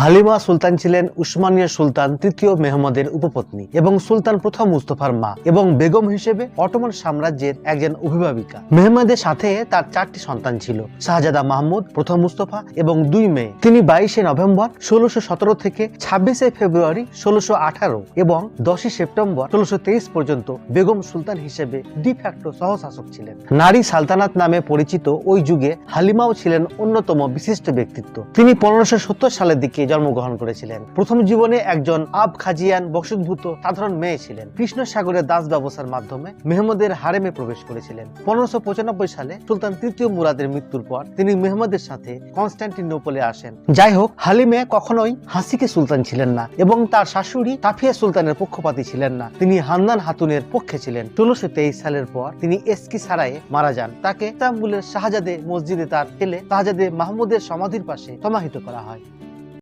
হালিমা সুলতান ছিলেন উসমানীয় সুলতান তৃতীয় মেহমদের উপপত্নী এবং সুলতান প্রথম মুস্তফার মা এবং বেগম হিসেবে অটোমান সাম্রাজ্যের একজন অভিভাবিকা। মেহমদের সাথে তার চারটি সন্তান ছিল, শাহজাদা মাহমুদ প্রথম মুস্তফা এবং দুই মেয়ে। তিনি বাইশে নভেম্বর ষোলোশো সতেরো থেকে ছাব্বিশে ফেব্রুয়ারি ষোলোশো আঠারো এবং দশই সেপ্টেম্বর ষোলোশো তেইশ পর্যন্ত বেগম সুলতান হিসেবে ডিফ্যাক্টো সহশাসক ছিলেন। নারী সালতানাত নামে পরিচিত ওই যুগে হালিমাও ছিলেন অন্যতম বিশিষ্ট ব্যক্তিত্ব। তিনি পনেরোশো সত্তর সালের দিকে জন্মগ্রহণ করেছিলেন। প্রথম জীবনে একজন আব খাজিয়ান বংশোদ্ভূত সাধারণ মেয়ে ছিলেন। কৃষ্ণ সাগরের দাস ব্যবস্থার মাধ্যমে মেহমদের হারেমে প্রবেশ করেছিলেন। পনেরোশো সালে সুলতান তৃতীয় মুরাদের মৃত্যুর পর তিনি মেহমদের সাথে কনস্ট্যান্টিনোপলে আসেন। যাই হোক, হালিমে কখনোই হাসিকে সুলতান ছিলেন না এবং তার শাশুড়ি তাফিয়া সুলতানের পক্ষপাতী ছিলেন না। তিনি হান্নান হাতুনের পক্ষে ছিলেন। ষোলোশো সালের পর তিনি এসকি সারায়ে মারা যান। তাকে ইস্তাম্বুলের শাহজাদে মসজিদে তার ছেলে শাহজাদে মাহমুদের সমাধির পাশে সমাহিত করা হয়।